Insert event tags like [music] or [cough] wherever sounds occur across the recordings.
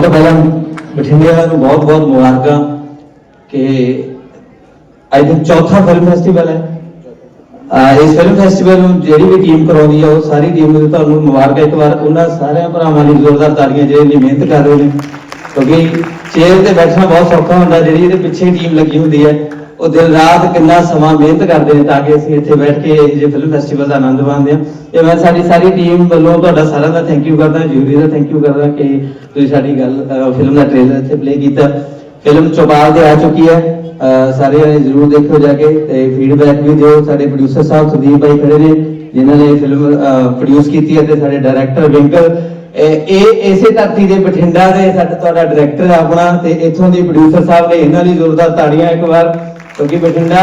ਸਭ ਤੋਂ ਪਹਿਲਾਂ ਬਠਿੰਡੇ ਵਾਲਿਆਂ ਨੂੰ ਬਹੁਤ ਬਹੁਤ ਮੁਬਾਰਕਾਂ ਕਿ ਅੱਜ ਥਿੰਕ ਚੌਥਾ ਫਿਲਮ ਫੈਸਟੀਵਲ ਹੈ। ਇਸ ਫਿਲਮ ਫੈਸਟੀਵਲ ਨੂੰ ਜਿਹੜੀ ਵੀ ਟੀਮ ਕਰਾਉਂਦੀ ਹੈ ਉਹ ਸਾਰੀ ਟੀਮ ਨੂੰ ਤੁਹਾਨੂੰ ਮੁਬਾਰਕਾਂ ਇੱਕ ਵਾਰ ਉਹਨਾਂ ਸਾਰਿਆਂ ਭਰਾਵਾਂ ਲਈ ਜ਼ੋਰਦਾਰ ਤਾੜੀਆਂ ਜਿਹੜੇ ਇੰਨੀ ਮਿਹਨਤ ਕਰ ਰਹੇ ਨੇ, ਕਿਉਂਕਿ ਚੇਅਰ ਤੇ ਬੈਠਣਾ ਬਹੁਤ ਸੌਖਾ ਹੁੰਦਾ, ਜਿਹੜੀ ਇਹਦੇ ਪਿੱਛੇ ਟੀਮ ਲੱਗੀ ਹੁੰਦੀ ਹੈ। ਉਹ ਦਿਨ ਰਾਤ ਕਿੰਨਾ ਸਮਾਂ ਮਿਹਨਤ ਕਰਦੇ ਨੇ ਤਾਂ ਕਿ ਅਸੀਂ ਇੱਥੇ ਬੈਠ ਕੇ ਇਹ ਜੇ ਫਿਲਮ ਫੈਸਟੀਵਲ ਦਾ ਆਨੰਦ ਮਾਣਦੇ ਹਾਂ। ਤੇ ਮੈਂ ਸਾਡੀ ਸਾਰੀ ਟੀਮ ਵੱਲੋਂ ਤੁਹਾਡਾ ਸਾਰਿਆਂ ਦਾ ਥੈਂਕ ਯੂ ਕਰਦਾ ਜੂਰੀ ਦਾ ਥੈਂਕ ਯੂ ਕਰਦਾ ਕਿ ਤੁਸੀਂ ਸਾਡੀ ਗੱਲ ਫਿਲਮ ਦਾ ਟ੍ਰੇਲਰ ਇੱਥੇ ਪਲੇ ਕੀਤਾ। ਫਿਲਮ ਚੌਪਾਲ ਤੇ ਆ ਚੁੱਕੀ ਹੈ। ਸਾਰੇ ਜਣੇ ਜ਼ਰੂਰ ਦੇਖੋ ਜਾ ਕੇ ਤੇ ਫੀਡਬੈਕ ਵੀ ਦਿਓ। ਸਾਡੇ ਪ੍ਰੋਡਿਊਸਰ ਸਾਹਿਬ ਸੁਦੀਪ ਭਾਈ ਖੜੇ ਨੇ, ਜਿਨ੍ਹਾਂ ਨੇ ਫਿਲਮ ਪ੍ਰੋਡਿਊਸ ਕੀਤੀ ਹੈ ਤੇ ਸਾਡੇ ਡਾਇਰੈਕਟਰ ਵਿੰਕਲ। ਇਹ ਇਸੇ ਧਰਤੀ ਦੇ ਬਠਿੰਡਾ ਦੇ ਸਾਡਾ ਤੁਹਾਡਾ ਡਾਇਰੈਕਟਰ ਆਪਣਾ ਤੇ ਇੱਥੋਂ ਦੇ ਪ੍ਰੋਡਿਊਸਰ ਸਾਹਿਬ ਨੇ ਇਹਨਾਂ ਲਈ ਜ਼ੋਰਦਾਰ ਤਾੜੀਆਂ ਇੱਕ ਵਾਰ। ਕਿਉਂਕਿ ਬਠਿੰਡਾ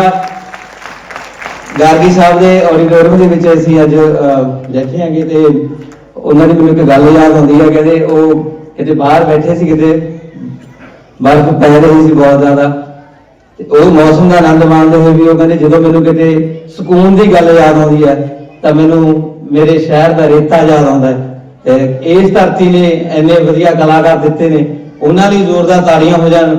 ਗਾਰਗੀ ਸਾਹਿਬ ਦੇ ਆਡੀਟੋਰੀਅਮ ਦੇ ਵਿੱਚ ਅਸੀਂ ਅੱਜ ਬੈਠੇ ਹਾਂਗੇ ਤੇ ਉਹਨਾਂ ਦੀ ਮੈਨੂੰ ਇੱਕ ਗੱਲ ਯਾਦ ਆਉਂਦੀ ਹੈ ਕਹਿੰਦੇ ਉਹ ਕਿਤੇ ਬਾਹਰ ਬੈਠੇ ਸੀ, ਕਿਤੇ ਬਰਫ਼ ਪੈ ਰਹੀ ਸੀ ਬਹੁਤ ਜ਼ਿਆਦਾ। ਤੇ ਉਹ ਮੌਸਮ ਦਾ ਆਨੰਦ ਮਾਣਦੇ ਹੋਏ ਵੀ ਉਹ ਕਹਿੰਦੇ ਜਦੋਂ ਮੈਨੂੰ ਕਿਤੇ ਸਕੂਨ ਦੀ ਗੱਲ ਯਾਦ ਆਉਂਦੀ ਹੈ, ਤਾਂ ਮੈਨੂੰ ਮੇਰੇ ਸ਼ਹਿਰ ਦਾ ਰੇਤਾ ਯਾਦ ਆਉਂਦਾ ਹੈ। ਤੇ ਇਸ ਧਰਤੀ ਨੇ ਇੰਨੇ ਵਧੀਆ ਕਲਾਕਾਰ ਦਿੱਤੇ ਨੇ, ਉਹਨਾਂ ਲਈ ਜ਼ੋਰਦਾਰ ਤਾੜੀਆਂ ਹੋ ਜਾਣ।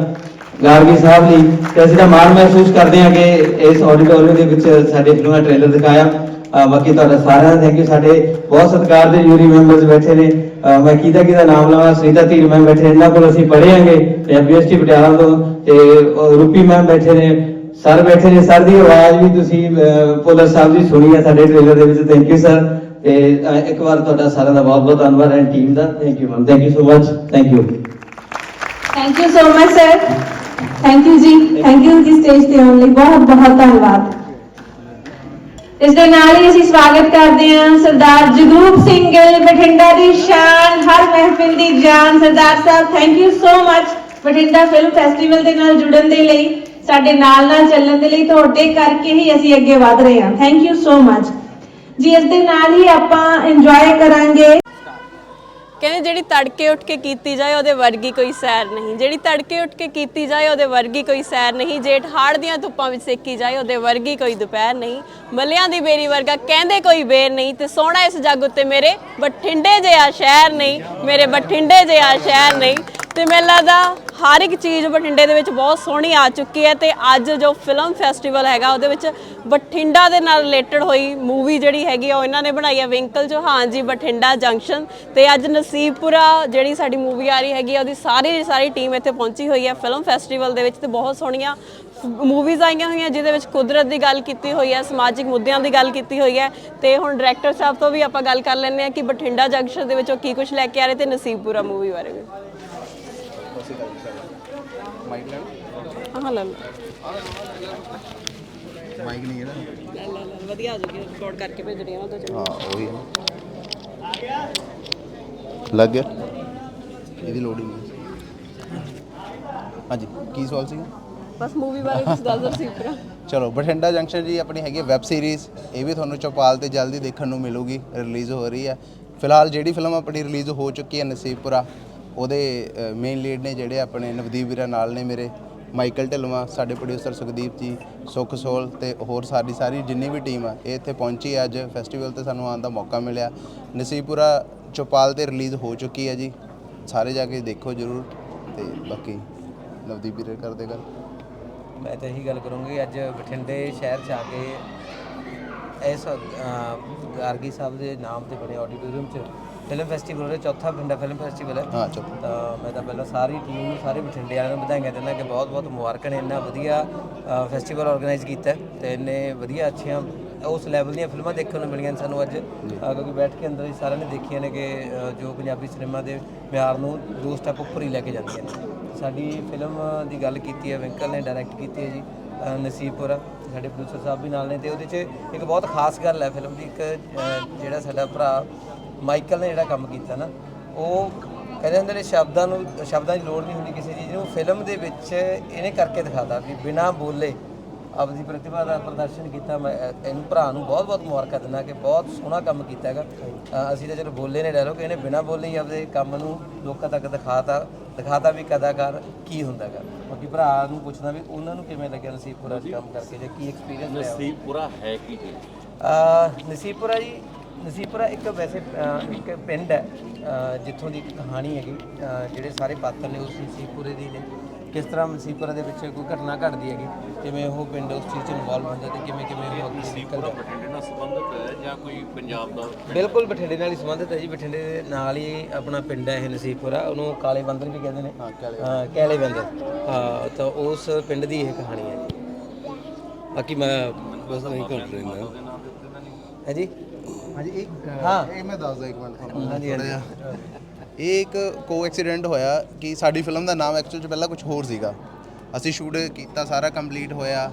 ਗਾਰਗੀ ਸਾਹਿਬ ਲਈ ਤੇ ਅਸੀਂ ਤਾਂ ਮਾਣ ਮਹਿਸੂਸ ਕਰਦੇ ਹਾਂ ਕਿ ਇਸ ਆਡੀਟੋਰੀਅਮ ਦੇ ਵਿੱਚ ਸਾਡੇ ਫਿਲਮ ਦਾ ਟ੍ਰੇਲਰ ਦਿਖਾਇਆ। ਬਾਕੀ ਤੁਹਾਡਾ ਸਾਰਿਆਂ ਦਾ ਥੈਂਕ ਯੂ ਸਾਡੇ ਬਹੁਤ ਸਤਿਕਾਰ ਦੇ ਜੂਰੀ ਮੈਂਬਰਸ ਬੈਠੇ ਨੇ। ਮੈਂ ਕਿਹਦਾ ਕਿਹਦਾ ਨਾਮ ਲਵਾਂ? ਸੁਨੀਤਾ ਧੀਰ ਮੈਮ ਬੈਠੇ ਇਹਨਾਂ ਕੋਲ ਅਸੀਂ ਪੜ੍ਹੇ ਆਂਗੇ ਐਮਬੀਐਸਟੀ ਪਟਿਆਲਾ ਤੋਂ ਤੇ ਰੂਪੀ ਮੈਮ ਬੈਠੇ ਨੇ। ਸਰ ਬੈਠੇ ਨੇ। ਸਰ ਦੀ ਆਵਾਜ਼ ਵੀ ਤੁਸੀਂ, ਅਹ ਸਾਹਿਬ ਦੀ ਸੁਣੀ ਹੈ ਸਾਡੇ ਟ੍ਰੇਲਰ ਦੇ ਵਿੱਚ। ਥੈਂਕ ਯੂ ਸਰ ਤੇ ਇੱਕ ਵਾਰ ਤੁਹਾਡਾ ਸਾਰਿਆਂ ਦਾ ਬਹੁਤ ਬਹੁਤ ਧੰਨਵਾਦ। And team the thank you ma'am thank you so much thank you thank you so much sir thank you ji. Thank you ji stage ਤੇ ਆਉਣ ਲਈ। ਬਹੁਤ ਬਹੁਤ ਧੰਨਵਾਦ। ਇਸ ਦੇ ਨਾਲ ਹੀ ਅਸੀਂ ਸਵਾਗਤ ਕਰਦੇ ਹਾਂ ਸਰਦਾਰ ਜਗਰੂਪ ਸਿੰਘ ਗਿੱਲ ਬਠਿੰਡਾ ਦੀ ਸ਼ਾਨ ਹਰ ਮਹਿਫਿਲ ਦੀ ਜਾਨ। ਸਰਦਾਰ ਸਾਹਿਬ thank you so much Bathinda film festival ਦੇ ਨਾਲ ਜੁੜਨ ਦੇ ਲਈ ਸਾਡੇ ਨਾਲ ਨਾਲ ਚੱਲਣ ਦੇ ਲਈ ਤੁਹਾਡੇ ਕਰਕੇ ਹੀ ਅਸੀਂ ਅੱਗੇ ਵਧ ਰਹੇ ਹਾਂ। ਥੈਂਕ ਯੂ ਸੋ ਮਚ ਜੀ ਇਸ ਦੇ ਨਾਲ ਹੀ ਆਪਾਂ ਇੰਜੋਏ ਕਰਾਂਗੇ। ਕਹਿੰਦੇ ਜਿਹੜੀ ਤੜਕੇ ਉੱਠ ਕੇ ਕੀਤੀ ਜਾਏ, ਉਹਦੇ ਵਰਗੀ ਕੋਈ ਸੈਰ ਨਹੀਂ। ਜਿਹੜੀ ਤੜਕੇ ਉੱਠ ਕੇ ਕੀਤੀ ਜਾਏ, ਉਹਦੇ ਵਰਗੀ ਕੋਈ ਸੈਰ ਨਹੀਂ। ਜੇਠ ਹਾੜ ਦੀਆਂ ਧੁੱਪਾਂ ਵਿੱਚ ਸੇਕੀ ਜਾਏ, ਉਹਦੇ ਵਰਗੀ ਕੋਈ ਦੁਪਹਿਰ ਨਹੀਂ। ਮੱਲਿਆਂ ਦੀ ਬੇਰੀ ਵਰਗਾ ਕਹਿੰਦੇ ਕੋਈ ਬੇਰ ਨਹੀਂ ਤੇ ਸੋਹਣਾ ਇਸ ਜੱਗ ਉੱਤੇ ਮੇਰੇ ਬਠਿੰਡੇ ਜਿਹਾ ਸ਼ਹਿਰ ਨਹੀਂ, ਮੇਰੇ ਬਠਿੰਡੇ ਜਿਹਾ ਸ਼ਹਿਰ ਨਹੀਂ। ਤੇ ਮੈਨੂੰ ਲੱਗਦਾ ਹਰ ਇੱਕ ਚੀਜ਼ ਬਠਿੰਡੇ ਦੇ ਵਿੱਚ ਬਹੁਤ ਸੋਹਣੀ ਆ ਚੁੱਕੀ ਹੈ ਤੇ ਅੱਜ ਜੋ ਫਿਲਮ ਫੈਸਟੀਵਲ ਹੈਗਾ ਉਹਦੇ ਵਿੱਚ ਬਠਿੰਡਾ ਦੇ ਨਾਲ ਰਿਲੇਟਡ ਹੋਈ ਮੂਵੀ ਜਿਹੜੀ ਹੈਗੀ ਆ, ਉਹ ਇਹਨਾਂ ਨੇ ਬਣਾਈ ਹੈ ਵਿੰਕਲ ਚੌਹਾਨ ਜੀ ਬਠਿੰਡਾ ਜੰਕਸ਼ਨ ਤੇ ਅੱਜ ਨਸੀਬਪੁਰਾ ਜਿਹੜੀ ਸਾਡੀ ਮੂਵੀ ਆ ਰਹੀ ਹੈਗੀ ਆ, ਉਹਦੀ ਸਾਰੀ ਸਾਰੀ ਟੀਮ ਇੱਥੇ ਪਹੁੰਚੀ ਹੋਈ ਹੈ ਫਿਲਮ ਫੈਸਟੀਵਲ ਦੇ ਵਿੱਚ ਤੇ ਬਹੁਤ ਸੋਹਣੀਆਂ ਮੂਵੀਜ਼ ਆਈਆਂ ਹੋਈਆਂ ਜਿਹਦੇ ਵਿੱਚ ਕੁਦਰਤ ਦੀ ਗੱਲ ਕੀਤੀ ਹੋਈ ਹੈ, ਸਮਾਜਿਕ ਮੁੱਦਿਆਂ ਦੀ ਗੱਲ ਕੀਤੀ ਹੋਈ ਹੈ ਤੇ ਹੁਣ ਡਾਇਰੈਕਟਰ ਸਾਹਿਬ ਤੋਂ ਵੀ ਆਪਾਂ ਗੱਲ ਕਰ ਲੈਂਦੇ ਆ ਕਿ ਬਠਿੰਡਾ ਜੰਕਸ਼ਨ ਦੇ ਵਿੱਚ ਉਹ ਕੀ ਕੁਝ ਲੈ ਕੇ ਆ ਰਹੇ ਤੇ ਨਸੀਬਪੁਰਾ ਮੂਵੀ ਬਾਰੇ ਵੀ। ਹਾਂ ਲੈ ਲਓ। ਮਾਈਕ ਨਹੀਂ ਇਹਦਾ ਲੈ ਲੈ ਲੈ ਵਧੀਆ ਆ ਜੂਗੀ ਰਿਕਾਰਡ ਕਰਕੇ ਭੇਜਣੀ ਆ ਉਹ ਤਾਂ ਚਲੋ ਹਾਂ ਉਹੀ ਹੈ। ਲੱਗ ਗਿਆ? ਇਹਦੀ ਲੋਡ ਹੀ ਨਹੀਂ ਹਾਂਜੀ ਕੀ ਸਵਾਲ ਸੀਗਾ? ਬਸ ਮੂਵੀ ਬਾਰੇ ਕੁਝ ਦੱਸ ਦੋ ਸੀਪਰਾ ਚਲੋ ਬਠਿੰਡਾ ਜੰਕਸ਼ਨ ਜੀ ਆਪਣੀ ਹੈਗੀ ਵੈਬ ਸੀਰੀਜ਼ ਇਹ ਵੀ ਤੁਹਾਨੂੰ ਚੌਪਾਲ ਤੇ ਜਲਦੀ ਦੇਖਣ ਨੂੰ ਮਿਲੂਗੀ ਰਿਲੀਜ਼ ਹੋ ਰਹੀ ਹੈ ਫਿਲਹਾਲ ਜਿਹੜੀ ਫਿਲਮ ਆਪਣੀ ਰਿਲੀਜ਼ ਹੋ ਚੁੱਕੀ ਹੈ ਨਸੀਬਪੁਰਾ ਉਹਦੇ ਮੇਨ ਲੀਡ ਨੇ ਜਿਹੜੇ ਆਪਣੇ ਨਵਦੀਪ ਵੀਰਾ ਨਾਲ ਨੇ ਮੇਰੇ, ਮਾਈਕਲ ਢਿੱਲੋਂ ਸਾਡੇ ਪ੍ਰੋਡਿਊਸਰ ਸੁਖਦੀਪ ਜੀ, ਸੁਖ ਸੋਲ ਤੇ ਹੋਰ ਸਾਡੀ ਸਾਰੀ ਜਿੰਨੀ ਵੀ ਟੀਮ ਆ, ਇਹ ਇੱਥੇ ਪਹੁੰਚੀ ਅੱਜ ਫੈਸਟੀਵਲ ਤੇ ਸਾਨੂੰ ਆਉਣ ਦਾ ਮੌਕਾ ਮਿਲਿਆ। ਨਸੀਬਪੁਰਾ ਚੌਪਾਲ ਤੇ ਰਿਲੀਜ਼ ਹੋ ਚੁੱਕੀ ਹੈ ਜੀ। ਸਾਰੇ ਜਾ ਕੇ ਦੇਖੋ ਜਰੂਰ ਤੇ ਬਾਕੀ ਨਵਦੀਪ ਵੀਰੇ ਕਰਦੇ ਗੱਲ ਮੈਂ ਤਾਂ ਇਹੀ ਗੱਲ ਕਰੂੰਗੀ ਅੱਜ ਬਠਿੰਡੇ ਸ਼ਹਿਰ 'ਚ ਆ ਕੇ ਇਸ ਗਾਰਗੀ ਸਾਹਿਬ ਦੇ ਨਾਮ ਤੇ ਬਣੇ ਆਡੀਟੋਰੀਅਮ 'ਚ ਫਿਲਮ ਫੈਸਟੀਵਲ ਰਿਹਾ ਚੌਥਾ ਬਠਿੰਡਾ ਫਿਲਮ ਫੈਸਟੀਵਲ ਹੈ ਹਾਂ ਚੁੱਪ ਤਾਂ ਮੈਂ ਤਾਂ ਪਹਿਲਾਂ ਸਾਰੀ ਟੀਮ ਨੂੰ ਸਾਰੇ ਬਠਿੰਡੇ ਵਾਲਿਆਂ ਨੂੰ ਵਧਾਈਆਂ ਦਿੰਦਾ ਕਿ ਬਹੁਤ ਬਹੁਤ ਮੁਬਾਰਕਾਂ ਨੇ ਇੰਨਾ ਵਧੀਆ ਫੈਸਟੀਵਲ ਆਰਗੇਨਾਈਜ਼ ਕੀਤਾ ਤੇ ਇੰਨੇ ਵਧੀਆ ਅੱਛੀਆਂ ਉਸ ਲੈਵਲ ਦੀਆਂ ਫਿਲਮਾਂ ਦੇਖਣ ਨੂੰ ਮਿਲੀਆਂ ਸਾਨੂੰ ਅੱਜ। ਕਿਉਂਕਿ ਬੈਠ ਕੇ ਅੰਦਰ ਹੀ ਸਾਰਿਆਂ ਨੇ ਦੇਖੀਆਂ ਨੇ ਕਿ ਜੋ ਪੰਜਾਬੀ ਸਿਨੇਮਾ ਦੇ ਮਿਆਰ ਨੂੰ ਦੋ ਸਟੈਪ ਉੱਪਰ ਹੀ ਲੈ ਕੇ ਜਾਂਦੀਆਂ ਨੇ। ਸਾਡੀ ਫਿਲਮ ਦੀ ਗੱਲ ਕੀਤੀ ਹੈ ਵਿੰਕਲ ਨੇ ਡਾਇਰੈਕਟ ਕੀਤੀ ਹੈ ਜੀ ਨਸੀਬਪੁਰ। ਸਾਡੇ ਪ੍ਰੋਡਿਊਸਰ ਸਾਹਿਬ ਵੀ ਨਾਲ ਨੇ ਤੇ ਉਹਦੇ 'ਚ ਇੱਕ ਬਹੁਤ ਖਾਸ ਗੱਲ ਹੈ ਫਿਲਮ ਦੀ ਇੱਕ ਜਿਹੜਾ ਸਾਡਾ ਭਰਾ ਮਾਈਕਲ ਨੇ ਜਿਹੜਾ ਕੰਮ ਕੀਤਾ ਨਾ ਉਹ ਕਹਿੰਦੇ ਹੁੰਦੇ ਨੇ ਸ਼ਬਦਾਂ ਨੂੰ ਸ਼ਬਦਾਂ ਦੀ ਲੋੜ ਨਹੀਂ ਹੁੰਦੀ ਕਿਸੇ ਚੀਜ਼ ਨੂੰ ਫਿਲਮ ਦੇ ਵਿੱਚ ਇਹਨੇ ਕਰਕੇ ਦਿਖਾਤਾ ਵੀ ਬਿਨਾਂ ਬੋਲੇ ਆਪਦੀ ਪ੍ਰਤਿਭਾ ਦਾ ਪ੍ਰਦਰਸ਼ਨ ਕੀਤਾ। ਮੈਂ ਇਹਨੂੰ ਭਰਾ ਨੂੰ ਬਹੁਤ ਬਹੁਤ ਮੁਬਾਰਕਾਂ ਦਿੰਦਾ ਕਿ ਬਹੁਤ ਸੋਹਣਾ ਕੰਮ ਕੀਤਾ ਹੈਗਾ। ਅਸੀਂ ਤਾਂ ਚਲੋ ਬੋਲੇ ਨੇ ਡਾਇਲੋਗ ਇਹਨੇ ਬਿਨਾਂ ਬੋਲੇ ਹੀ ਆਪਦੇ ਕੰਮ ਨੂੰ ਲੋਕਾਂ ਤੱਕ ਦਿਖਾਤਾ ਦਿਖਾਤਾ ਵੀ ਕਦਾਕਾਰ ਕੀ ਹੁੰਦਾ ਹੈਗਾ। ਬਾਕੀ ਭਰਾ ਨੂੰ ਪੁੱਛਦਾ ਵੀ ਉਹਨਾਂ ਨੂੰ ਕਿਵੇਂ ਲੱਗਿਆ ਨਸੀਬਪੁਰਾ ਕੰਮ ਕਰਕੇ ਜਾਂ ਕੀ ਐਕਸਪੀਰੀਅੰਸ ਰਿਹਾ ਨਸੀਬ ਪੂਰਾ ਹੈ ਕੀ ਜੀ? ਅ, ਨਸੀਬਪੁਰਾ ਜੀ ਨਸੀਬਪੁਰਾ ਇੱਕ ਵੈਸੇ ਅ, ਇੱਕ ਪਿੰਡ ਹੈ ਅ, ਜਿੱਥੋਂ ਦੀ ਇੱਕ ਕਹਾਣੀ ਹੈਗੀ ਅ, ਜਿਹੜੇ ਸਾਰੇ ਪਾਤਰ ਨੇ ਉਸ ਨਸੀਬਪੁਰੇ ਦੀ ਨੇ। ਕਿਸ ਤਰ੍ਹਾਂ ਨਸੀਬਪੁਰਾ ਦੇ ਵਿੱਚ ਕੋਈ ਘਟਨਾ ਘਟਦੀ ਹੈਗੀ ਕਿਵੇਂ ਉਹ ਪਿੰਡ ਉਸ ਚੀਜ਼ 'ਚ ਇਨਵੋਲਵ ਹੁੰਦਾ ਤੇ ਕਿਵੇਂ ਕਿਵੇਂ ਉਹ ਅੱਗੇ ਨਿਕਲਦਾ? ਬਠਿੰਡੇ ਨਾਲ ਸੰਬੰਧਿਤ ਹੈ ਜਾਂ ਕੋਈ ਪੰਜਾਬ ਦਾ ਬਿਲਕੁਲ ਬਠਿੰਡੇ ਨਾਲ ਹੀ ਸੰਬੰਧਿਤ ਹੈ ਜੀ। ਬਠਿੰਡੇ ਦੇ ਨਾਲ ਹੀ ਆਪਣਾ ਪਿੰਡ ਹੈ ਇਹ ਨਸੀਬਪੁਰਾ ਉਹਨੂੰ ਕਾਲੇ ਬੰਦਰ ਵੀ ਕਹਿੰਦੇ ਨੇ। ਹਾਂ ਕਾਲੇ ਬੰਦਰ। ਹਾਂ ਤਾਂ ਉਸ ਪਿੰਡ ਦੀ ਇਹ ਕਹਾਣੀ ਹੈ ਜੀ। ਬਾਕੀ ਮੈਂ ਬਸ ਨਹੀਂ ਕਰ ਰਿਹਾ ਹੈ ਜੀ? ਹਾਂਜੀ ਇੱਕ ਹਾਂ। ਇਹ ਮੈਂ ਦੱਸਦਾ ਇੱਕ ਮਿੰਟ ਤੁਹਾਨੂੰ ਹਾਂਜੀ ਹਾਂਜੀ। ਇਹ ਇੱਕ ਕੋ ਐਕਸੀਡੈਂਟ ਹੋਇਆ ਕਿ ਸਾਡੀ ਫਿਲਮ ਦਾ ਨਾਮ ਐਕਚੁਅਲ ਚ ਪਹਿਲਾਂ ਕੁਝ ਹੋਰ ਸੀਗਾ। ਅਸੀਂ ਸ਼ੂਟ ਕੀਤਾ ਸਾਰਾ ਕੰਪਲੀਟ ਹੋਇਆ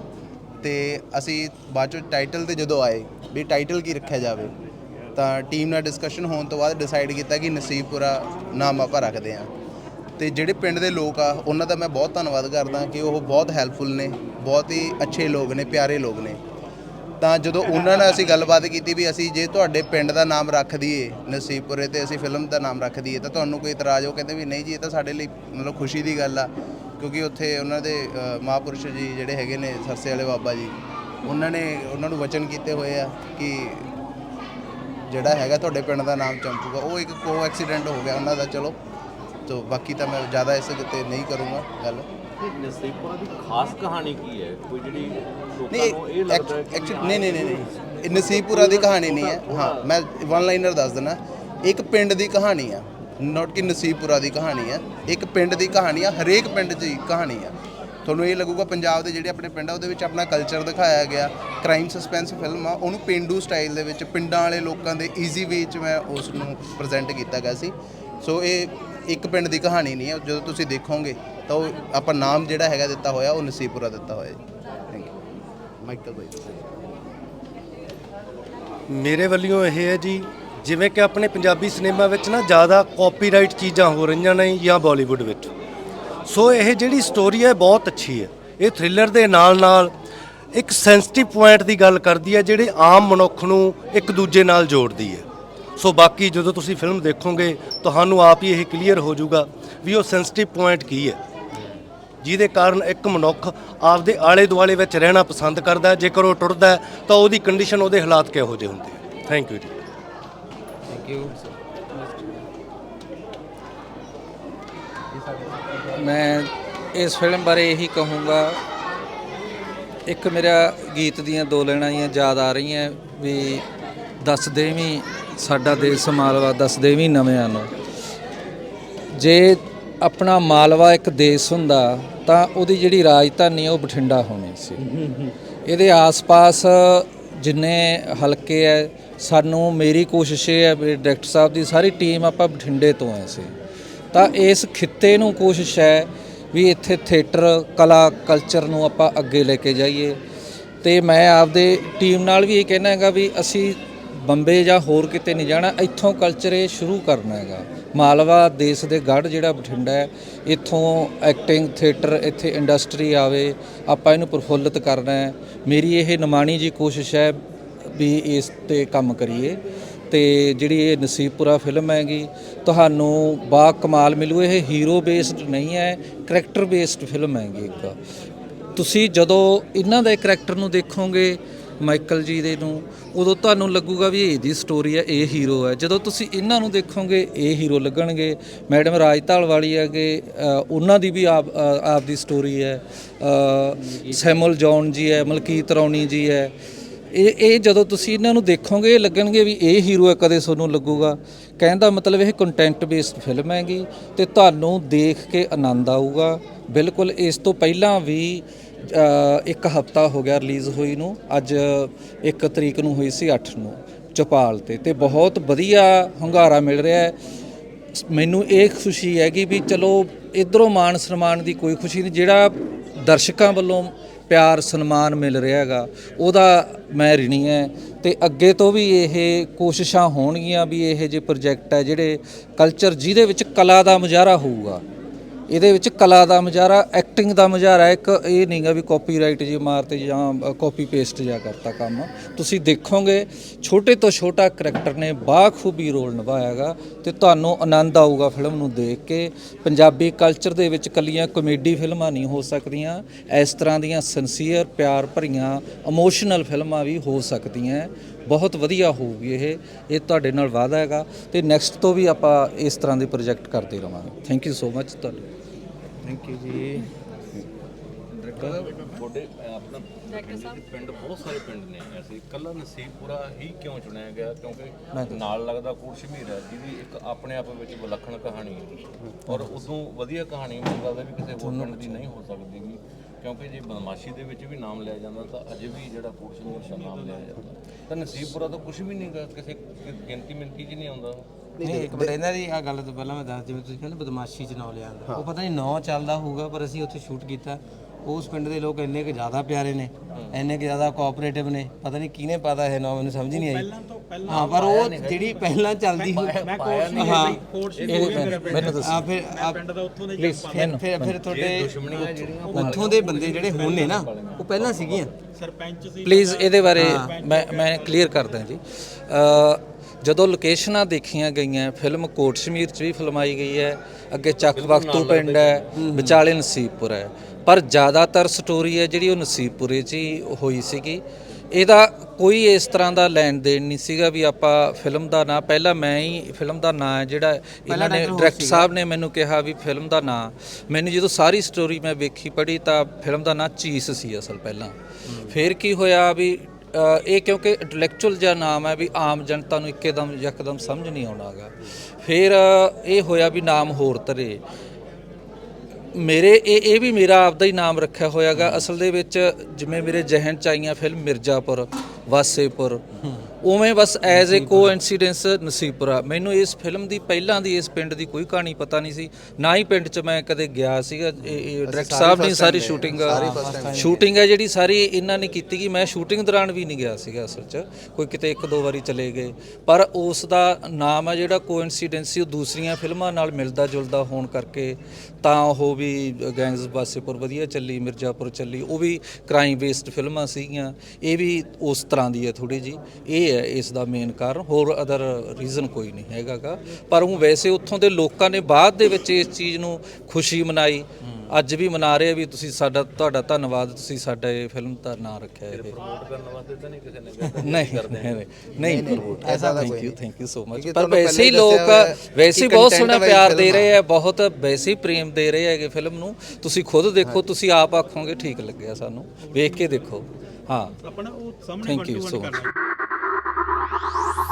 ਤੇ ਅਸੀਂ ਬਾਅਦ ਚ ਟਾਈਟਲ ਤੇ ਜਦੋਂ ਆਏ ਵੀ ਟਾਈਟਲ ਕੀ ਰੱਖਿਆ ਜਾਵੇ ਤਾਂ ਟੀਮ ਨਾਲ ਡਿਸਕਸ਼ਨ ਹੋਣ ਤੋਂ ਬਾਅਦ ਡਿਸਾਈਡ ਕੀਤਾ ਕਿ ਨਸੀਬਪੁਰਾ ਨਾਮ ਆਪਾਂ ਰੱਖਦੇ ਹਾਂ। ਤੇ ਜਿਹੜੇ ਪਿੰਡ ਦੇ ਲੋਕ ਆ ਉਹਨਾਂ ਦਾ ਮੈਂ ਬਹੁਤ ਧੰਨਵਾਦ ਕਰਦਾ ਕਿ ਉਹ ਬਹੁਤ ਹੈਲਪਫੁਲ ਨੇ ਬਹੁਤ ਹੀ ਅੱਛੇ ਲੋਕ ਨੇ ਪਿਆਰੇ ਲੋਕ ਨੇ। ਤਾਂ ਜਦੋਂ ਉਹਨਾਂ ਨਾਲ ਅਸੀਂ ਗੱਲਬਾਤ ਕੀਤੀ ਵੀ ਅਸੀਂ ਜੇ ਤੁਹਾਡੇ ਪਿੰਡ ਦਾ ਨਾਮ ਰੱਖ ਦਈਏ ਨਸੀਬਪੁਰੇ ਤੇ ਅਸੀਂ ਫਿਲਮ ਦਾ ਨਾਮ ਰੱਖ ਦਈਏ ਤਾਂ ਤੁਹਾਨੂੰ ਕੋਈ ਇਤਰਾਜ਼ ਉਹ ਕਹਿੰਦੇ ਵੀ ਨਹੀਂ ਜੀ ਇਹ ਤਾਂ ਸਾਡੇ ਲਈ ਮਤਲਬ ਖੁਸ਼ੀ ਦੀ ਗੱਲ ਆ ਕਿਉਂਕਿ ਉੱਥੇ ਉਹਨਾਂ ਦੇ ਅ, ਮਹਾਂਪੁਰਸ਼ ਜੀ ਜਿਹੜੇ ਹੈਗੇ ਨੇ ਸਰਸੇ ਵਾਲੇ ਬਾਬਾ ਜੀ ਉਹਨਾਂ ਨੇ ਉਹਨਾਂ ਨੂੰ ਵਚਨ ਕੀਤੇ ਹੋਏ ਆ ਕਿ ਜਿਹੜਾ ਹੈਗਾ ਤੁਹਾਡੇ ਪਿੰਡ ਦਾ ਨਾਮ ਚਮਕੂਗਾ। ਉਹ ਇੱਕ ਕੋ ਐਕਸੀਡੈਂਟ ਹੋ ਗਿਆ ਉਹਨਾਂ ਦਾ ਚਲੋ ਤੋ ਬਾਕੀ ਤਾਂ ਮੈਂ ਜ਼ਿਆਦਾ ਇਸ ਤੇ ਨਹੀਂ ਕਰੂੰਗਾ ਗੱਲ। ਨਸੀਬਪੁਰਾ ਦੀ ਖਾਸ ਕਹਾਣੀ ਕੀ ਹੈ? ਕੋਈ ਜਿਹੜੀ ਲੋਕਾਂ ਨਹੀਂ ਨੂੰ ਇਹ ਲੱਗਦਾ ਹੈ ਕਿ ਐਕਚੁਅਲੀ ਨਹੀਂ ਨਹੀਂ ਨਹੀਂ ਨਹੀਂ। ਇਹ ਨਸੀਬਪੁਰਾ ਦੀ ਕਹਾਣੀ ਨਹੀਂ ਹੈ। ਹਾਂ ਮੈਂ ਵਨ ਲਾਈਨਰ ਦੱਸ ਦਿੰਦਾ। ਇੱਕ ਪਿੰਡ ਦੀ ਕਹਾਣੀ ਆ। ਨਾਟ ਕਿ ਨਸੀਬਪੁਰਾ ਦੀ ਕਹਾਣੀ ਆ। ਇੱਕ ਪਿੰਡ ਦੀ ਕਹਾਣੀ ਆ ਹਰੇਕ ਪਿੰਡ ਹੀ ਕਹਾਣੀ ਆ। ਤੁਹਾਨੂੰ ਇਹ ਲੱਗੂਗਾ ਪੰਜਾਬ ਦੇ ਜਿਹੜੇ ਆਪਣੇ ਪਿੰਡ ਆ ਉਹਦੇ ਵਿੱਚ ਆਪਣਾ ਕਲਚਰ ਦਿਖਾਇਆ ਗਿਆ। ਕ੍ਰਾਈਮ ਸਸਪੈਂਸ ਫਿਲਮ ਆ ਉਹਨੂੰ ਪਿੰਡੂ ਸਟਾਈਲ ਦੇ ਵਿੱਚ ਪਿੰਡਾਂ ਵਾਲੇ ਲੋਕਾਂ ਦੇ ਈਜ਼ੀ ਵੇ 'ਚ ਮੈਂ ਉਸ ਨੂੰ ਪ੍ਰੈਜ਼ੈਂਟ ਕੀਤਾ ਗਿਆ ਸੀ। ਸੋ ਇਹ ਇੱਕ ਪਿੰਡ ਦੀ ਕਹਾਣੀ ਨਹੀਂ ਹੈ। ਜਦੋਂ ਤੁਸੀਂ ਦੇਖੋਗੇ ਤਾਂ ਉਹ ਆਪਾਂ ਨਾਮ ਜਿਹੜਾ ਹੈਗਾ ਦਿੱਤਾ ਹੋਇਆ, ਉਹ ਨਸੀਬਪੁਰਾ ਦਿੱਤਾ ਹੋਇਆ ਜੀ। ਮਾਈਕਲ ਭਾਈ ਮੇਰੇ ਵੱਲੋਂ ਇਹ ਹੈ ਜੀ, ਜਿਵੇਂ ਕਿ ਆਪਣੇ ਪੰਜਾਬੀ ਸਿਨੇਮਾ ਵਿੱਚ ਨਾ ਜ਼ਿਆਦਾ ਕਾਪੀਰਾਈਟ ਚੀਜ਼ਾਂ ਹੋ ਰਹੀਆਂ ਨੇ ਜਾਂ ਬਾਲੀਵੁੱਡ ਵਿੱਚ। ਸੋ ਇਹ ਜਿਹੜੀ ਸਟੋਰੀ ਹੈ ਬਹੁਤ ਅੱਛੀ ਹੈ। ਇਹ ਥ੍ਰਿਲਰ ਦੇ ਨਾਲ ਨਾਲ ਇੱਕ ਸੈਂਸਿਟਿਵ ਪੁਆਇੰਟ ਦੀ ਗੱਲ ਕਰਦੀ ਹੈ, ਜਿਹੜੇ ਆਮ ਮਨੁੱਖ ਨੂੰ ਇੱਕ ਦੂਜੇ ਨਾਲ ਜੋੜਦੀ ਹੈ। ਸੋ ਬਾਕੀ ਜਦੋਂ ਤੁਸੀਂ ਫਿਲਮ ਦੇਖੋਗੇ ਤੁਹਾਨੂੰ ਆਪ ਹੀ ਇਹ ਕਲੀਅਰ ਹੋ ਜਾਊਗਾ ਵੀ ਉਹ ਸੈਂਸਿਟਿਵ ਪੁਆਇੰਟ ਕੀ ਹੈ। ਜਿਹਦੇ ਕਾਰਨ ਇੱਕ ਮਨੁੱਖ ਆਪਦੇ ਆਲੇ ਦੁਆਲੇ ਵਿੱਚ ਰਹਿਣਾ ਪਸੰਦ ਕਰਦਾ ਹੈ। ਜੇਕਰ ਉਹ ਟੁੱਟਦਾ ਹੈ ਤਾਂ ਉਹਦੀ ਕੰਡੀਸ਼ਨ ਉਹਦੇ ਹਾਲਾਤ ਕਿਹੋ ਜਿਹੇ ਹੁੰਦੇ ਆ। Thank you ji. Thank you ਮੈਂ ਇਸ ਫਿਲਮ ਬਾਰੇ ਇਹੀ ਕਹੂੰਗਾ ਇੱਕ ਮੇਰਾ ਗੀਤ ਦੀਆਂ ਦੋ ਲੈਣਾ ਜੀਆਂ ਯਾਦ ਆ ਰਹੀਆਂ ਵੀ ਦੱਸਦੇ ਵੀ, ਸਾਡਾ ਦੇਸ਼ ਮਾਲਵਾ ਦੱਸਦੇ ਵੀ ਨਵਿਆਂ ਨੂੰ। ਜੇ ਆਪਣਾ ਮਾਲਵਾ ਇੱਕ ਦੇਸ਼ ਹੁੰਦਾ, ਤਾਂ ਉਹਦੀ ਜਿਹੜੀ ਰਾਜਧਾਨੀ ਉਹ ਬਠਿੰਡਾ ਹੋਣੀ ਸੀ। ਇਹਦੇ ਆਸ-ਪਾਸ ਜਿੰਨੇ ਹਲਕੇ ਐ, ਸਾਨੂੰ ਮੇਰੀ ਕੋਸ਼ਿਸ਼ ਇਹ ਹੈ ਵੀ ਡਾਇਰੈਕਟਰ ਸਾਹਿਬ ਦੀ ਸਾਰੀ ਟੀਮ ਆਪਾਂ ਬਠਿੰਡੇ ਤੋਂ ਆਏ ਸੀ। ਤਾਂ ਇਸ ਖਿੱਤੇ ਨੂੰ ਕੋਸ਼ਿਸ਼ ਹੈ ਵੀ ਇੱਥੇ ਥੀਏਟਰ, ਕਲਾ, ਕਲਚਰ ਨੂੰ ਆਪਾਂ ਅੱਗੇ ਲੈ ਕੇ ਜਾਈਏ। ਤੇ ਮੈਂ ਆਪਦੇ ਟੀਮ ਨਾਲ ਵੀ ਇਹ ਕਹਿਣਾ ਹੈਗਾ ਵੀ ਅਸੀਂ ਬੰਬੇ ਜਾਂ ਹੋਰ ਕਿਤੇ ਨਹੀਂ ਜਾਣਾ, ਇੱਥੋਂ ਕਲਚਰ ਇਹ ਸ਼ੁਰੂ ਕਰਨਾ ਹੈਗਾ। ਮਾਲਵਾ ਦੇਸ਼ ਦੇ ਗੜ ਜਿਹੜਾ ਬਠਿੰਡਾ ਹੈ, ਇੱਥੋਂ ਐਕਟਿੰਗ ਥੀਏਟਰ ਇੱਥੇ ਇੰਡਸਟਰੀ ਆਵੇ, ਆਪਾਂ ਇਹਨੂੰ ਪ੍ਰਫੁੱਲਤ ਕਰਨਾ ਹੈ। ਮੇਰੀ ਇਹ ਨਿਮਾਣੀ ਜੀ ਕੋਸ਼ਿਸ਼ ਹੈ ਵੀ ਇਸ ਤੇ ਕੰਮ ਕਰੀਏ ਤੇ ਜਿਹੜੀ ਇਹ ਨਸੀਬਪੁਰਾ ਫਿਲਮ ਹੈਗੀ, ਤੁਹਾਨੂੰ ਬਾ ਕਮਾਲ ਮਿਲੂ। ਇਹ ਹੀਰੋ ਬੇਸਡ ਨਹੀਂ ਹੈ ਕਰੈਕਟਰ ਬੇਸਡ ਫਿਲਮ ਹੈਗੀ ਇੱਕ। ਤੁਸੀਂ ਜਦੋਂ ਇਹਨਾਂ ਦੇ ਕਰੈਕਟਰ ਨੂੰ ਦੇਖੋਗੇ ਮਾਈਕਲ ਜੀ ਦੇ ਨੂੰ ਉਦੋਂ ਤੁਹਾਨੂੰ ਲੱਗੂਗਾ ਵੀ ਇਹਦੀ ਸਟੋਰੀ ਹੈ ਇਹ ਹੀਰੋ ਹੈ। ਜਦੋਂ ਤੁਸੀਂ ਇਹਨਾਂ ਨੂੰ ਦੇਖੋਗੇ ਇਹ ਹੀਰੋ ਲੱਗਣਗੇ। ਮੈਡਮ ਰਾਜਤਾਲ ਵਾਲੀ ਹੈਗੇ ਉਹਨਾਂ ਦੀ ਵੀ ਆਪ ਆਪ ਦੀ ਸਟੋਰੀ ਹੈ। ਅ, ਸੈਮੂਅਲ ਜੌਨ ਜੀ ਹੈ ਮਲਕੀਤ ਰੌਣੀ ਜੀ ਹੈ। ਇਹ ਇਹ ਜਦੋਂ ਤੁਸੀਂ ਇਹਨਾਂ ਨੂੰ ਦੇਖੋਗੇ ਇਹ ਲੱਗਣਗੇ ਵੀ ਇਹ ਹੀਰੋ ਹੈ ਕਦੇ ਤੁਹਾਨੂੰ ਲੱਗੂਗਾ। ਕਹਿਣ ਦਾ ਮਤਲਬ ਇਹ ਕੰਟੈਂਟ ਬੇਸਡ ਫਿਲਮ ਹੈਗੀ ਤੇ ਤੁਹਾਨੂੰ ਦੇਖ ਕੇ ਆਨੰਦ ਆਊਗਾ। ਬਿਲਕੁਲ ਇਸ ਤੋਂ ਪਹਿਲਾਂ ਵੀ ਇੱਕ ਹਫਤਾ ਹੋ ਗਿਆ ਰਿਲੀਜ਼ ਹੋਈ ਨੂੰ। ਅੱਜ ਇੱਕ ਤਰੀਕ ਨੂੰ ਹੋਈ ਸੀ 8 ਨੂੰ ਚੌਪਾਲ ਤੇ। ਤੇ ਬਹੁਤ ਵਧੀਆ ਹੁੰਗਾਰਾ ਮਿਲ ਰਿਹਾ ਹੈ। ਮੈਨੂੰ ਇਹ ਖੁਸ਼ੀ ਹੈਗੀ ਵੀ ਚਲੋ ਇਧਰੋਂ ਮਾਨ ਸਨਮਾਨ ਦੀ ਕੋਈ ਖੁਸ਼ੀ ਨਹੀਂ। ਜਿਹੜਾ ਦਰਸ਼ਕਾਂ ਵੱਲੋਂ ਪਿਆਰ ਸਨਮਾਨ ਮਿਲ ਰਿਹਾ ਹੈਗਾ, ਉਹਦਾ ਮੈਂ ਰਿਣੀ ਹੈ। ਤੇ ਅੱਗੇ ਤੋਂ ਵੀ ਇਹ ਕੋਸ਼ਿਸ਼ਾਂ ਹੋਣਗੀਆਂ ਵੀ ਇਹ ਜੇ ਪ੍ਰੋਜੈਕਟ ਹੈ ਜਿਹੜੇ ਕਲਚਰ ਜਿਹਦੇ ਵਿੱਚ ਕਲਾ ਦਾ ਮੁਜ਼ਾਹਰਾ ਹੋਊਗਾ ਇਹਦੇ ਵਿੱਚ ਕਲਾ ਦਾ ਮੁਜ਼ਾਹਰਾ ਐਕਟਿੰਗ ਦਾ ਮੁਜ਼ਾਹਰਾ ਇੱਕ ਇਹ ਨਹੀਂਗਾ ਵੀ ਕਾਪੀਰਾਈਟ ਜੀ ਮਾਰਤੇ ਜਾਂ ਕਾਪੀ ਪੇਸਟ ਜਾਂ ਕਰਤਾ ਕੰਮ। ਤੁਸੀਂ ਦੇਖੋਗੇ, ਛੋਟੇ ਤੋਂ ਛੋਟਾ ਕਰੈਕਟਰ ਨੇ ਬਾਖੂਬੀ ਰੋਲ ਨਿਭਾਇਆਗਾ ਤੇ ਤੁਹਾਨੂੰ ਆਨੰਦ ਆਊਗਾ ਫਿਲਮ ਨੂੰ ਦੇਖ ਕੇ। ਪੰਜਾਬੀ ਕਲਚਰ ਦੇ ਵਿੱਚ ਕੱਲੀਆਂ ਕਮੇਡੀ ਫਿਲਮਾਂ ਨਹੀਂ ਹੋ ਸਕਦੀਆਂ। ਇਸ ਤਰ੍ਹਾਂ ਦੀਆਂ ਸਿੰਸੀਅਰ ਪਿਆਰ ਭਰੀਆਂ ਇਮੋਸ਼ਨਲ ਫਿਲਮਾਂ ਵੀ ਹੋ ਸਕਦੀਆਂ। ਬਹੁਤ ਵਧੀਆ ਹੋਊਗੀ ਇਹ ਇਹ ਤੁਹਾਡੇ ਨਾਲ ਵਾਅਦਾ ਹੈਗਾ ਤੇ ਨੈਕਸਟ ਤੋਂ ਵੀ ਆਪਾਂ ਇਸ ਤਰ੍ਹਾਂ ਦੇ ਪ੍ਰੋਜੈਕਟ ਕਰਦੇ ਰਵਾਂਗੇ। ਥੈਂਕ ਯੂ ਸੋ ਮਚ ਤੁਹਾਨੂੰ ਥੈਂਕ ਯੂ ਜੀ। ਤੁਹਾਡੇ ਅਹ, ਆਪਣਾ ਪਿੰਡ ਬਹੁਤ ਸਾਰੇ ਪਿੰਡ ਨੇ ਐਸੇ। ਕੱਲਾ ਨਸੀਬਪੁਰਾ ਹੀ ਕਿਉਂ ਚੁਣਿਆ ਗਿਆ? ਕਿਉਂਕਿ ਨਾਲ ਲੱਗਦਾ ਕੋਟ ਸ਼ਮੀਰ ਹੈ ਜਿਹਦੀ ਇੱਕ ਆਪਣੇ ਆਪ ਵਿੱਚ ਵਿਲੱਖਣ ਕਹਾਣੀ ਹੈ। ਔਰ ਉਦੋਂ ਵਧੀਆ ਕਹਾਣੀ ਮੈਨੂੰ ਲੱਗਦਾ ਵੀ ਕਿਸੇ ਹੋਰ ਪਿੰਡ ਦੀ ਨਹੀਂ ਹੋ ਸਕਦੀ ਕਿਉਂਕਿ ਜੇ ਬਦਮਾਸ਼ੀ ਦੇ ਵਿੱਚ ਵੀ ਨਾਮ ਲਿਆ ਜਾਂਦਾ ਤਾਂ ਅਜੇ ਵੀ ਜਿਹੜਾ ਸ਼ਮੀਰ ਦਾ ਨਾਮ ਲਿਆ ਜਾਂਦਾ। ਤਾਂ ਨਸੀਬਪੁਰਾ ਤਾਂ ਕੁਝ ਵੀ ਨਹੀਂ ਗਾ ਕਿਸੇ ਗਿਣਤੀ ਮਿੰਤੀ 'ਚ ਨਹੀਂ ਆਉਂਦਾ। ਨਹੀਂ ਇੱਕ ਮਿੰਟ ਇਹਨਾਂ ਦੀ ਆ ਗੱਲ ਤੋਂ ਪਹਿਲਾਂ ਮੈਂ ਦੱਸ ਜਿਵੇਂ ਤੁਸੀਂ ਕਹਿੰਦੇ ਬਦਮਾਸ਼ੀ ਚ ਨਾਂ ਲਿਆ ਉਹ ਪਤਾ ਨਹੀਂ ਨਾਂ ਚੱਲਦਾ ਹੋਊਗਾ ਪਰ ਅਸੀਂ ਉੱਥੇ ਸ਼ੂਟ ਕੀਤਾ। ਉਸ ਪਿੰਡ ਦੇ ਲੋਕ ਇੰਨੇ ਕੁ ਜ਼ਿਆਦਾ ਪਿਆਰੇ ਨੇ ਇੰਨੇ ਕੁ ਜ਼ਿਆਦਾ ਕੋਆਪਰੇਟਿਵ ਨੇ ਪਤਾ ਨਹੀਂ ਕਿਹਨੇ ਪਾਤਾ ਇਹ ਨਾਂ ਮੈਨੂੰ ਸਮਝ ਨਹੀਂ ਆਈ। ਹਾਂ ਪਰ ਉਹ ਜਿਹੜੀ ਪਹਿਲਾਂ ਚੱਲਦੀ ਹੋ। ਹਾਂ ਮੈਨੂੰ ਦੱਸੋ ਆ ਫਿਰ ਆ ਪਲੀਜ਼ ਫਿਰ ਫਿਰ ਫਿਰ ਤੁਹਾਡੇ ਉੱਥੋਂ ਦੇ ਬੰਦੇ ਜਿਹੜੇ ਹੁਣ ਨੇ ਨਾ ਉਹ ਪਹਿਲਾਂ ਸੀਗੀਆਂ। ਪਲੀਜ਼ ਇਹਦੇ ਬਾਰੇ ਮੈਂ ਮੈਂ ਕਲੀਅਰ ਕਰਦਾ ਜੀ। ਅ, ਜਦੋਂ ਲੋਕੇਸ਼ਨਾਂ ਦੇਖੀਆਂ ਗਈਆਂ ਫਿਲਮ ਕੋਟ ਸ਼ਮੀਰ ਚ ਵੀ ਫਿਲਮਾਈ ਗਈ ਹੈ ਅੱਗੇ ਚੱਕ ਵਕਤੂ ਪਿੰਡ ਹੈ ਵਿਚਾਲੇ ਨਸੀਬਪੁਰ ਹੈ। ਪਰ ਜ਼ਿਆਦਾਤਰ ਸਟੋਰੀ ਹੈ ਜਿਹੜੀ ਉਹ ਨਸੀਬਪੁਰੇ 'ਚ ਹੀ ਹੋਈ ਸੀਗੀ। ਇਹਦਾ ਕੋਈ ਇਸ ਤਰ੍ਹਾਂ ਦਾ ਲੈਣ ਦੇਣ ਨਹੀਂ ਸੀਗਾ ਵੀ ਆਪਾਂ ਫਿਲਮ ਦਾ ਨਾਂ ਪਹਿਲਾਂ ਮੈਂ ਹੀ ਫਿਲਮ ਦਾ ਨਾਂ ਹੈ ਜਿਹੜਾ ਇਹਨਾਂ ਨੇ ਡਾਇਰੈਕਟਰ ਸਾਹਿਬ ਨੇ ਮੈਨੂੰ ਕਿਹਾ ਵੀ ਫਿਲਮ ਦਾ ਨਾਂ। ਮੈਨੂੰ ਜਦੋਂ ਸਾਰੀ ਸਟੋਰੀ ਮੈਂ ਵੇਖੀ ਪੜ੍ਹੀ ਤਾਂ ਫਿਲਮ ਦਾ ਨਾਂ ਚੀਸ ਸੀ ਅਸਲ ਪਹਿਲਾਂ। ਫਿਰ ਕੀ ਹੋਇਆ ਵੀ ਇਹ ਕਿਉਂਕਿ ਇੰਟੈਲੈਕਚੁਅਲ ਜਿਹਾ ਨਾਮ ਹੈ ਵੀ ਆਮ ਜਨਤਾ ਨੂੰ ਇੱਕਦਮ ਯਕਦਮ ਸਮਝ ਨਹੀਂ ਆਉਣਾਗਾ ਫਿਰ ਇਹ ਹੋਇਆ ਵੀ ਨਾਮ ਹੋਰ ਤਰੇ ਮੇਰੇ, ਇਹ ਇਹ ਵੀ ਮੇਰਾ ਆਪਦਾ ਹੀ ਨਾਮ ਰੱਖਿਆ ਹੋਇਆਗਾ। ਅਸਲ ਦੇ ਵਿੱਚ ਜਿਵੇਂ ਮੇਰੇ ਜ਼ਿਹਨ ਚ ਆਈਆਂ ਫਿਲਮ ਮਿਰਜ਼ਾਪੁਰ, ਵਾਸੇਪੁਰ ਉਵੇਂ ਬਸ ਐਜ਼ ਅ ਕੋਇਨਸੀਡੈਂਸ ਨਸੀਬਪੁਰਾ ਮੈਨੂੰ ਇਸ ਫਿਲਮ ਦੀ ਪਹਿਲਾਂ ਦੀ ਇਸ ਪਿੰਡ ਦੀ ਕੋਈ ਕਹਾਣੀ ਪਤਾ ਨਹੀਂ ਸੀ। ਨਾ ਹੀ ਪਿੰਡ 'ਚ ਮੈਂ ਕਦੇ ਗਿਆ ਸੀਗਾ। ਇਹ ਡਾਇਰੈਕਟ ਸਾਹਿਬ ਨੇ ਸਾਰੀ ਸ਼ੂਟਿੰਗ ਸ਼ੂਟਿੰਗ ਹੈ। ਜਿਹੜੀ ਸਾਰੀ ਇਹਨਾਂ ਨੇ ਕੀਤੀ ਕਿ ਮੈਂ ਸ਼ੂਟਿੰਗ ਦੌਰਾਨ ਵੀ ਨਹੀਂ ਗਿਆ ਸੀਗਾ ਅਸਲ 'ਚ। ਕੋਈ ਕਿਤੇ ਇੱਕ ਦੋ ਵਾਰੀ ਚਲੇ ਗਏ। ਪਰ ਉਸ ਦਾ ਨਾਮ ਹੈ ਜਿਹੜਾ ਕੋਇਨਸੀਡੈਂਸ ਸੀ ਉਹ ਦੂਸਰੀਆਂ ਫਿਲਮਾਂ ਨਾਲ ਮਿਲਦਾ ਜੁਲਦਾ ਹੋਣ ਕਰਕੇ ਤਾਂ ਉਹ ਵੀ ਗੈਂਗਸ ਵਾਸੇਪੁਰ ਵਧੀਆ ਚੱਲੀ ਮਿਰਜ਼ਾਪੁਰ ਚੱਲੀ। ਉਹ ਵੀ ਕ੍ਰਾਈਮ ਬੇਸਡ ਫਿਲਮਾਂ ਸੀਗੀਆਂ। ਇਹ ਵੀ ਉਸ ਤਰ੍ਹਾਂ ਦੀ ਹੈ ਥੋੜੀ ਜੀ ਇਹ ਹੈ ਇਸ ਦਾ ਮੇਨ ਕਾਰਨ ਹੋਰ ਅਦਰ ਰੀਜ਼ਨ ਕੋਈ ਨਹੀਂ ਹੈਗਾਗਾ। ਪਰ ਉਹ ਵੈਸੇ ਉੱਥੋਂ ਦੇ ਲੋਕਾਂ ਨੇ ਬਾਅਦ ਦੇ ਵਿੱਚ ਇਸ ਚੀਜ਼ ਨੂੰ ਖੁਸ਼ੀ ਮਨਾਈ। ਅੱਜ ਵੀ ਮਨਾ ਰਹੇ ਆ ਵੀ ਤੁਸੀਂ ਸਾਡਾ ਤੁਹਾਡਾ ਧੰਨਵਾਦ ਤੁਸੀਂ ਸਾਡਾ ਇਹ ਫਿਲਮ ਦਾ ਨਾਮ ਰੱਖਿਆ ਇਹ। ਪ੍ਰਮੋਟ ਕਰਨ ਵਾਸਤੇ ਤਾਂ ਨਹੀਂ ਕਿਸੇ ਨੇ [laughs] ਨਹੀਂ ਨਹੀਂ ਨਹੀਂ। ਪ੍ਰਮੋਟ ਐਸਾ ਤਾਂ thank you thank you so much ਪਰ ਵੈਸੇ ਹੀ ਲੋਕ ਵੈਸੇ ਹੀ ਬਹੁਤ ਸੋਹਣਾ ਪਿਆਰ ਦੇ ਰਹੇ ਆ ਬਹੁਤ ਵੈਸੇ ਹੀ ਪ੍ਰੇਮ ਦੇ ਰਹੇ ਹੈਗੇ ਫਿਲਮ ਨੂੰ। ਤੁਸੀਂ ਖੁਦ ਦੇਖੋ ਤੁਸੀਂ ਆਪ ਆਖੋਗੇ ਠੀਕ ਲੱਗਿਆ ਸਾਨੂੰ। ਵੇਖ ਕੇ ਦੇਖੋ। ਹਾਂ। ਆਪਣਾ ਉਹ ਸਾਹਮਣੇ ਵਨ ਟੂ ਵਨ ਕਰਨਾ। Oh. [laughs]